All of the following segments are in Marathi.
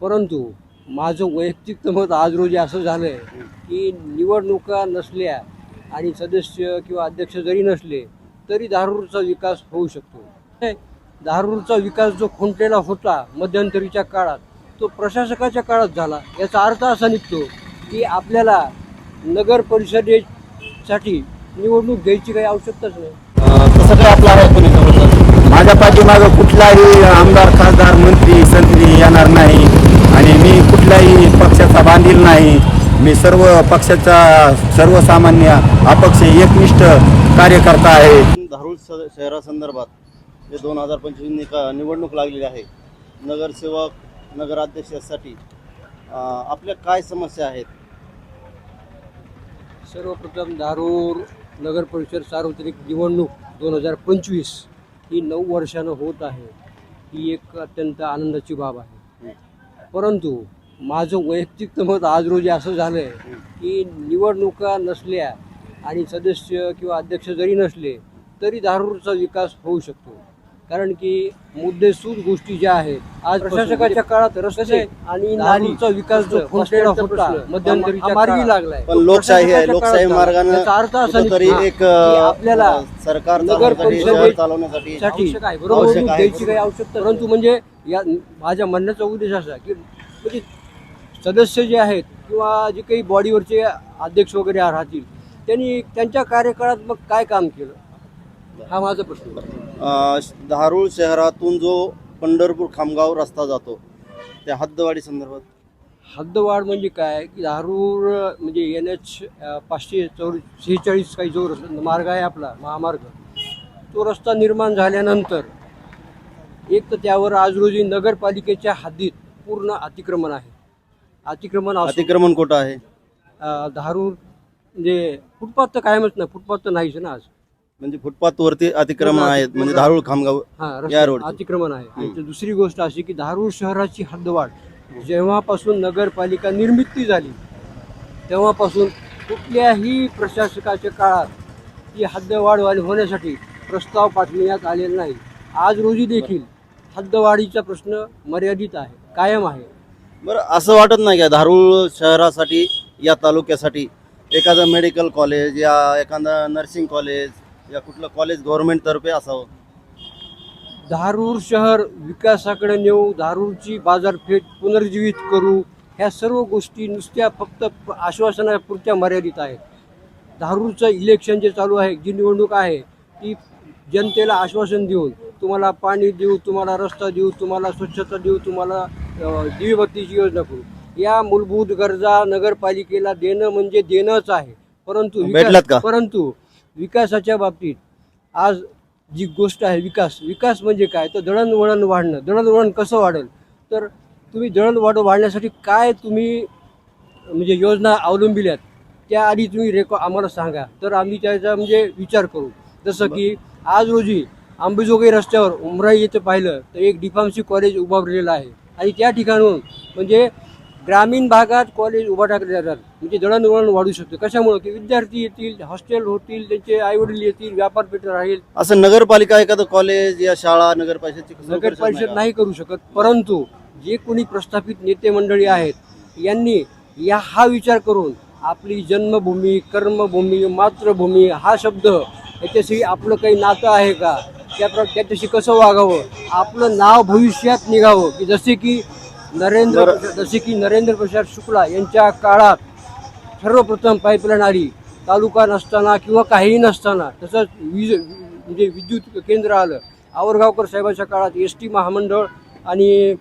परंतु माझं वैयक्तिक मत आज रोजी असं झालं आहे की निवडणुका नसल्या आणि सदस्य किंवा अध्यक्ष जरी नसले तरी दारूरचा विकास होऊ शकतो. हे विकास जो खुंटलेला होता मध्यंतरीच्या काळात तो प्रशासकाच्या काळात झाला. याचा अर्थ असा निघतो की आपल्याला नगर परिषदेसाठी निवडणूक घ्यायची काही आवश्यकताच नाही. तसं काय आपला आहे माझ्या पाठीमागं कुठलाही आमदार खासदार मंत्री संत्री येणार नाही. आणि मी कुठल्याही पक्षाचा बांधील नाही. मी सर्व पक्षाचा सर्वसामान्य अपक्ष एकनिष्ठ कार्यकर्ता आहे. धारूर स- शहरासंदर्भात जे दोन हजार पंचवीस निका निवडणूक लागलेली आहे नगरसेवक नगराध्यक्षासाठी अं, आपल्या काय समस्या आहेत? सर्वप्रथम धारूर नगर परिषद सार्वत्रिक निवडणूक दोन हजार पंचवीस ही नऊ वर्षानं होत आहे. ही एक अत्यंत आनंदाची बाब आहे. परंतु माझं वैयक्तिक मत आज रोजी असं झालं आहे की निवडणुका नसल्या आणि सदस्य किंवा अध्यक्ष जरी नसले तरी दारूरचा विकास होऊ शकतो. कारण की मुद्देसूद गोष्टी ज्या आहेत आज प्रशासकाच्या काळात रस्ते आणि नालीचा विकास जो होता मध्यंतरीच्या मार्गी लागलाय. पण लोकशाही आहे लोकशाही मार्गानं याचा अर्थ असा निघतो एक आपल्याला सरकार नगर चालवण्यासाठी परिषदे- शहर चालवण्यासाठी साठी आवश्यक आहे द्यायची काही आवश्यकता परंतु म्हणजे या माझ्या म्हणण्याचा उद्देश असा की म्हणजे सदस्य जे आहेत किंवा जे काही बॉडीवरचे अध्यक्ष वगैरे राहतील त्यांनी त्यांच्या कार्यकाळात मग काय काम केलं? हा माझा प्रश्न. अं, धारूर शहरातून जो पंढरपूर खामगाव रस्ता जातो त्या हद्दवाढी संदर्भात? हद्दवाढ म्हणजे काय? की धारूर म्हणजे एन एच पाचशे चौर शेहेचाळीस काही जो रस- मार्ग आहे आपला महामार्ग तो रस्ता निर्माण झाल्यानंतर एक तर त्यावर आज रोजी नगरपालिकेच्या हद्दीत पूर्ण अतिक्रमण आहे. अतिक्रमण असो- अतिक्रमण कुठं आहे? अ, धारूर म्हणजे फुटपाथ तर कायमच नाही फुटपाथ तर नाहीच ना आज. म्हणजे फुटपाथ वरती अतिक्रमण पूर्ण आहेत म्हणजे धारूर खामगाव या रोडची. अतिक्रमण आहे. आणि दुसरी गोष्ट अशी की धारूर शहराची हद्दवाढ जेव्हापासून नगरपालिका निर्मिती झाली तेव्हापासून कुठल्याही प्रशासकाच्या काळात ही हद्दवाढ वाढ होण्यासाठी प्रस्ताव पाठविण्यात आलेला नाही. आज रोजी देखील हद्दवाढीचा प्रश्न मर्यादित आहे कायम आहे. बरं असं वाटत नाही का धारूर शहरासाठी या तालुक्यासाठी? एखादं मेडिकल कॉलेज या एखादं नर्सिंग कॉलेज या कुठलं कॉलेज गव्हर्नमेंटतर्फे असावं? धारूर शहर विकासाकडे नेऊ धारूरची बाजारपेठ पुनर्जीवित करू ह्या सर्व गोष्टी नुसत्या फक्त आश्वासनापुरत्या मर्यादित आहेत. धारूरचं इलेक्शन जे चालू आहे जी निवडणूक आहे ती जनतेला आश्वासन देऊन तुम्हाला पाणी देऊ तुम्हाला रस्ता देऊ तुम्हाला स्वच्छता देऊ तुम्हाला दिवीबत्तीची योजना करू. या मूलभूत गरजा नगरपालिकेला देणं म्हणजे देणंच आहे. परंतु? परंतु विकासाच्या बाबतीत आज जी गोष्ट आहे विकास विकास म्हणजे काय? तर दळणवळण वाढणं. दळणवळण कसं वाढेल? तर तुम्ही दळणवळण वाढण्यासाठी काय तुम्ही म्हणजे योजना अवलंबिल्यात? त्या आधी तुम्ही रेकॉ आम्हाला सांगा. तर आम्ही त्याचा म्हणजे विचार करू. जसं की आज रोजी आंबेजोगाई रस्त्यावर उमराई येथे पाहिलं तर एक डिफार्मसी कॉलेज उभारलेलं आहे. आणि त्या ठिकाणून म्हणजे ग्रामीण भागात कॉलेज उभा टाकले जातात. म्हणजे दळणवळण वाढू शकते. कशामुळं? की विद्यार्थी येतील हॉस्टेल होतील त्यांचे आईवडील येतील व्यापार पेठ राहील. असं नगरपालिका एखादं कॉलेज या शाळा नगर परिषदची नगर परिषद? नाही करू शकत. परंतु जे कोणी प्रस्थापित नेते मंडळी आहेत यांनी या हा विचार करून आपली जन्मभूमी कर्मभूमी मातृभूमी हा शब्द याच्याशी आपलं काही नातं आहे का? त्या त्याच्याशी कसं वागावं? आपलं नाव भविष्यात निघावं. की जसे की नरेंद्र. जसे की नरेंद्र प्रसाद शुक्ला यांच्या काळात सर्वप्रथम पाईपलाईन आली तालुका नसताना किंवा काहीही नसताना तसंच वीज म्हणजे विद्युत केंद्र आलं आवरगावकर साहेबांच्या काळात एस टी महामंडळ आणि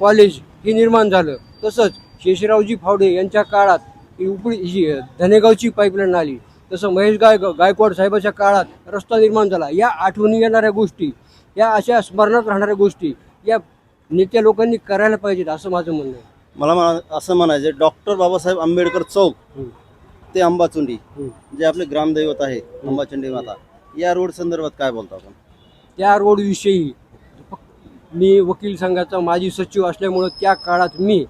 कॉलेज हे निर्माण झालं तसंच शेषरावजी फावडे यांच्या काळात ही उपडी ही धनेगावची पाईपलाईन आली तसं महेश गाय गायकवाड साहेबाच्या काळात रस्ता निर्माण झाला या आठवणी येणाऱ्या गोष्टी या अशा स्मरणात राहणाऱ्या गोष्टी या नेत्या लोकांनी करायला पाहिजेत असं माझं म्हणणं आहे. मला म्हणा- असं म्हणायचं डॉक्टर बाबासाहेब आंबेडकर चौक हम्म. ते अंबाचुंडी हम्म. जे आपले ग्रामदैवत आहे अंबाचुंडी माता या रोड संदर्भात काय बोलता आपण? त्या रोडविषयी मी वकील संघाचा माजी सचिव असल्यामुळं त्या काळात मी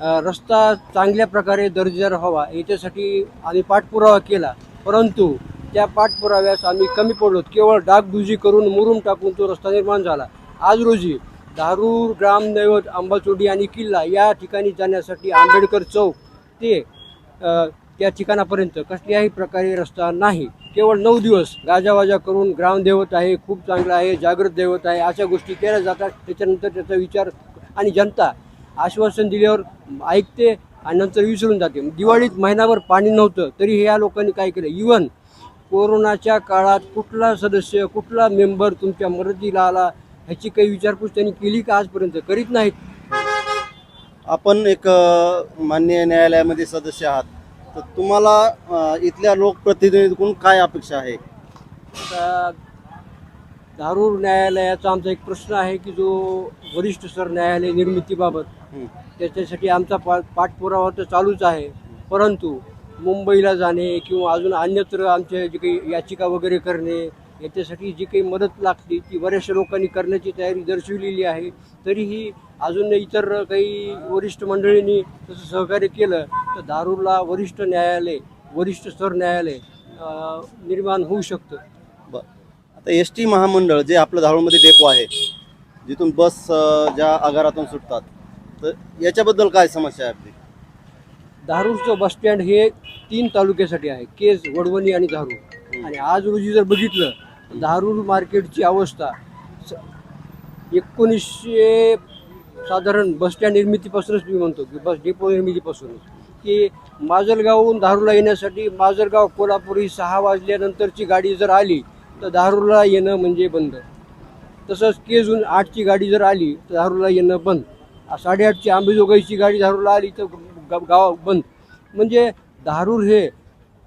अ, रस्ता चांगल्या प्रकारे दर्जेदार व्हावा याच्यासाठी आम्ही पाठपुरावा केला. परंतु त्या पाठपुराव्यास आम्ही कमी पडलो. केवळ डागडुजी करून मुरुम टाकून तो रस्ता निर्माण झाला. आज रोजी दारूर ग्रामदैवत आंबाचोडी आणि किल्ला या ठिकाणी जाण्यासाठी आंबेडकर चौक ते त्या ठिकाणापर्यंत कसल्याही प्रकारे रस्ता नाही. केवळ नऊ दिवस गाजावाजा करून ग्रामदैवत आहे खूप चांगलं आहे जागृत दैवत आहे अशा गोष्टी केल्या जातात. त्याच्यानंतर त्याचा विचार आणि जनता आश्वासन दिल्यावर ऐकते आणि नंतर विसरून जाते. दिवाळीत महिनाभर पाणी नव्हतं तरी ह्या लोकांनी काय केलं? इवन कोरोनाच्या काळात कुठला सदस्य कुठला मेंबर तुमच्या मदतीला आला ह्याची काही विचारपूस त्यांनी केली का आजपर्यंत? करीत नाहीत. आपण एक अ, माननीय न्यायालयामध्ये सदस्य आहात. तर तुम्हाला अ, इथल्या लोकप्रतिनिधीकडून काय अपेक्षा आहे? आता धारूर न्यायालयाचा आमचा एक प्रश्न आहे की जो वरिष्ठ सर न्यायालय निर्मितीबाबत हं. त्याच्यासाठी आमचा पा पाठपुरावा तर चालूच आहे. परंतु मुंबईला जाणे किंवा अजून अन्यत्र आमचे जे काही याचिका वगैरे करणे याच्यासाठी जी काही मदत लागते ती बऱ्याचशा लोकांनी करण्याची तयारी दर्शवलेली आहे. तरीही अजून इतर काही वरिष्ठ मंडळींनी तसं सहकार्य केलं तर दारूरला वरिष्ठ न्यायालय वरिष्ठ सर न्यायालय निर्माण होऊ शकतं. बर. आता एस टी महामंडळ जे आपलं धारूरमध्ये डेपो आहे जिथून बस ज्या आगारातून सुटतात तर याच्याबद्दल काय समस्या आहे आपली? धारूरचं बसस्टँड हे तीन तालुक्यासाठी आहे केज वडवणी आणि धारूर आणि आज रोजी जर बघितलं धारूर मार्केटची अवस्था. स- एकोणीसशे साधारण बसस्टँड निर्मितीपासूनच मी म्हणतो की बस डेपो निर्मितीपासूनच की माजलगावहून धारूरला येण्यासाठी माजलगाव कोल्हापूर ही सहा वाजल्यानंतरची गाडी जर आली तर धारूरला येणं म्हणजे बंद. तसंच केजून आठची गाडी जर आली तर धारूरला येणं बंद. साडेआठची आंबेजोगाईची गाडी धारूरला आली तर गाव बंद. म्हणजे धारूर हे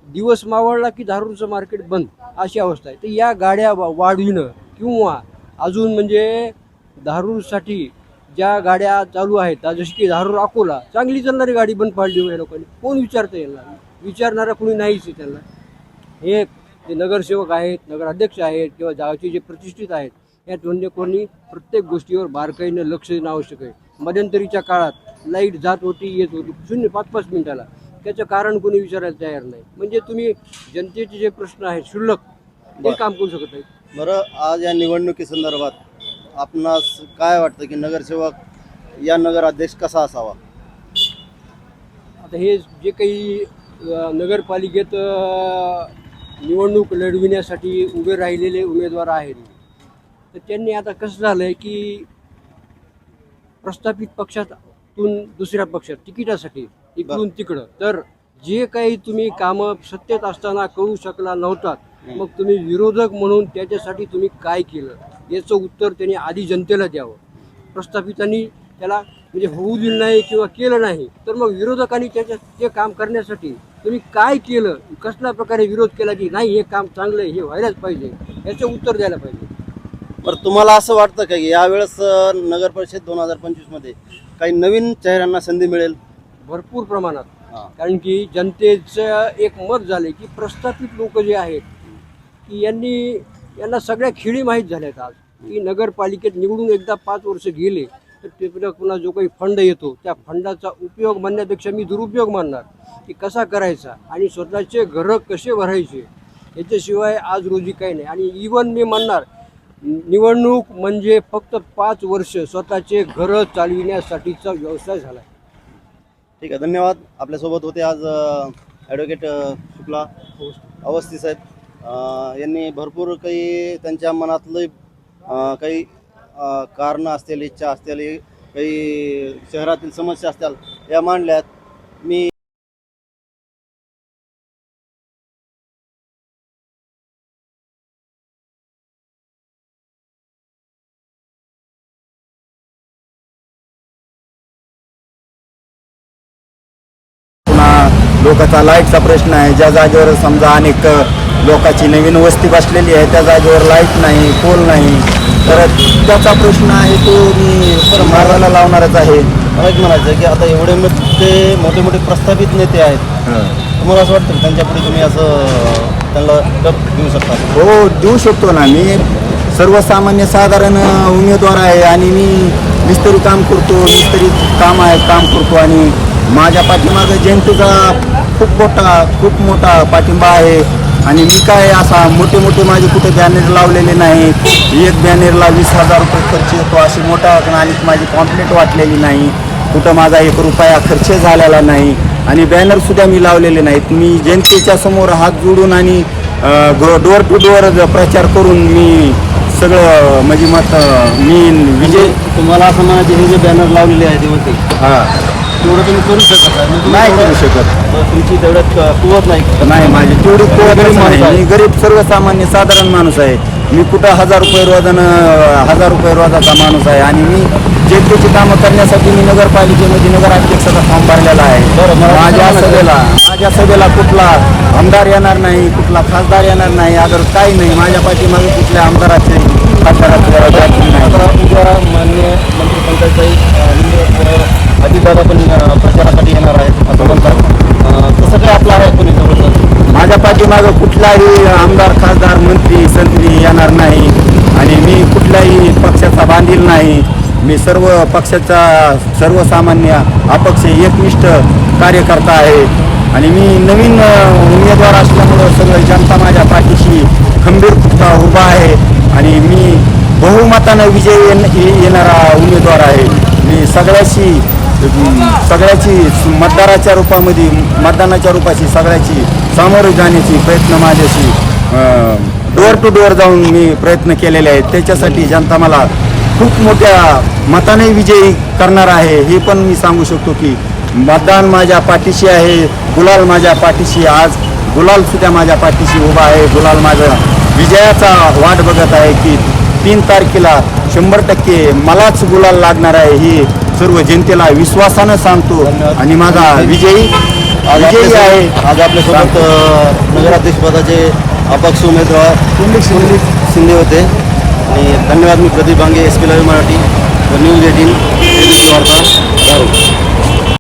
दिवस मावळला की धारूरचं मार्केट बंद अशी अवस्था आहे. तर या गाड्या वा- वाढविणं किंवा अजून म्हणजे धारूरसाठी ज्या गाड्या चालू आहेत आज जशी की धारूर अकोला चांगली चालणारी गाडी बंद पाडली हो या लोकांनी. कोण विचारतं यांना विचारणारा कोणी नाहीच आहे त्यांना हे जे नगरसेवक आहेत नगराध्यक्ष आहेत किंवा गावचे जे प्रतिष्ठित आहेत या दोन्ही कोणी प्रत्येक गोष्टीवर बारकाईनं लक्ष देणं आवश्यक आहे. मध्यंतरीच्या काळात लाइट जात होती येत होती. शून्य पाच पाच मिनिटाला. त्याचं कारण कोणी विचारायला तयार नाही. म्हणजे तुम्ही जनतेचे जे प्रश्न आहेत क्षुल्लक ते बरं. काम करू शकत नाही बरं आज या निवडणुकीसंदर्भात आपणास काय वाटतं की नगरसेवक या नगराध्यक्ष कसा असावा? आता हे जे काही अ, नगरपालिकेत अ, निवडणूक लढविण्यासाठी उभे राहिलेले उमेदवार आहेत. तर त्यांनी आता कसं झालं आहे की प्रस्थापित पक्षातून दुसऱ्या पक्षात तिकिटासाठी इकडून तिकडं. तर जे काही तुम्ही कामं सत्तेत असताना करू शकला नव्हतात मग तुम्ही विरोधक म्हणून त्याच्यासाठी तुम्ही काय केलं? याचं उत्तर त्यांनी आधी जनतेला द्यावं. प्रस्थापितांनी त्याला म्हणजे होऊ दिलं नाही किंवा केलं नाही तर मग विरोधकांनी त्याच्या ते काम करण्यासाठी तुम्ही काय केलं? कसल्या प्रकारे विरोध केला की नाही हे काम चांगलं आहे हे व्हायलाच पाहिजे? याचं उत्तर द्यायला पाहिजे. बरं तुम्हाला असं वाटतं का की यावेळेस नगर परिषद दोन हजार पंचवीसमध्ये काही नवीन चेहऱ्यांना संधी मिळेल? भरपूर प्रमाणात. हां. कारण की जनतेचं एक मत झाले की प्रस्थापित लोक जे आहेत की यांनी यांना सगळ्या खेळी माहीत झाल्यात आज. की नगरपालिकेत निवडून एकदा पाच वर्ष गेले तर ते पुन्हा पुन्हा जो काही फंड येतो त्या फंडाचा उपयोग म्हणण्यापेक्षा मी दुरुपयोग मानणार की कसा करायचा आणि स्वतःचे घरं कसे भरायचे याच्याशिवाय आज रोजी काही नाही. आणि इवन मी म्हणणार निवडणूक म्हणजे फक्त पाच वर्ष स्वतःचे घरं चालविण्यासाठीचा व्यवसाय झाला आहे ठीक आहे धन्यवाद. आपल्यासोबत होते आज ॲडव्होकेट शुक्ला अवस्थी साहेब. यांनी भरपूर काही त्यांच्या मनातलं काही कारणं असतील इच्छा असतील काही शहरातील समस्या असतील या मांडल्यात. मी लोकांचा लाईटचा प्रश्न आहे. ज्या जागेवर समजा अनेक लोकांची नवीन वस्ती बसलेली आहे त्या जागेवर लाइट नाही पोल नाही तर त्याचा प्रश्न आहे तो मी मार्गाला लावणारच आहे. मला एक म्हणायचं की आता एवढे मोठे मोठे मोठे प्रस्थापित नेते आहेत. तुम्हाला असं वाटतं की? त्यांच्यापुढे तुम्ही असं त्यांना डब देऊ शकता? हो देऊ शकतो ना. मी सर्वसामान्य साधारण उमेदवार आहे आणि मी मिस्त्री काम करतो मिस्त्री काम आहे काम करतो आणि माझ्या पाठीमागं जनतेचा खूप मोठा खूप मोठा पाठिंबा आहे. आणि मी काय असा मोठे मोठे माझे कुठे बॅनर लावलेले नाहीत. एक बॅनरला वीस हजार रुपये खर्च येतो अशी मोठा आणि माझी कॉम्प्लेट वाटलेली नाही. कुठं माझा एक रुपया खर्च झालेला नाही. आणि बॅनर सुद्धा मी लावलेले नाहीत. मी जनतेच्या समोर हात जोडून आणि डोअर टू डोअर प्रचार करून मी सगळं म्हणजे मत मी विजय तुम्हाला असं म्हणायचे हे जे बॅनर लावलेले आहे ते होते. हा. तेवढं तुम्ही करू शकत नाही. करू शकत. तुमची तेवढ्यात अ, कुवत नाही. नाही माझी तेवढी कुवत नाही. मी गरीब सर्वसामान्य साधारण माणूस आहे. मी कुठं हजार रुपये रोजानं हजार रुपये रोजाचा माणूस आहे. आणि मी जनतेची कामं करण्यासाठी मी नगरपालिकेमध्ये नगराध्यक्षाचा फॉर्म भरलेला आहे. माझ्या. सभेला माझ्या सभेला कुठला आमदार येणार नाही कुठला खासदार येणार नाही अगर काही नाही माझ्या पाठीमागे कुठल्या आमदाराचे खासदाराचे उद्या मान्य अजितदादा पण प्रचारासाठी येणार आहेत. असं म्हणतात तसं काय आपलं आहे कोणी जवळचं माझ्या पाठीमागं कुठलाही आमदार खासदार मंत्री संत्री येणार नाही. आणि मी कुठल्याही पक्षाचा बांधील नाही. मी सर्व पक्षाचा सर्वसामान्य अपक्ष एकनिष्ठ कार्यकर्ता आहे. आणि मी नवीन उमेदवार असल्यामुळं सगळं जनता माझ्या पाठीशी खंबीर उभा आहे. आणि मी बहुमतानं विजय येणारा उमेदवार आहे. मी सगळ्याशी सगळ्याची मतदाराच्या रूपामध्ये मतदानाच्या रूपाची सगळ्याची सामोरे जाण्याची प्रयत्न माझ्याशी डोअर टू डोअर जाऊन मी प्रयत्न केलेले आहेत. त्याच्यासाठी जनता मला खूप मोठ्या मताने विजयी करणार आहे. हे पण मी सांगू शकतो की मतदान माझ्या पाठीशी आहे. गुलाल माझ्या पाठीशी आज गुलाल सुद्धा माझ्या पाठीशी उभा आहे. गुलाल माझा विजयाचा वाट बघत आहे की तीन तारखेला शंभर टक्के मलाच गुलाल लागणार आहे. ही सर्व जनतेला विश्वासानं सांगतो. आणि माझा विजयी विजयी आहे. आज आपल्यासोबत नगराध्यक्षपदाचे अपक्ष उमेदवार कुंडलिक शिंदे. होते. आणि धन्यवाद मी Pradip Bange S P live Marathi news eighteen वार्ता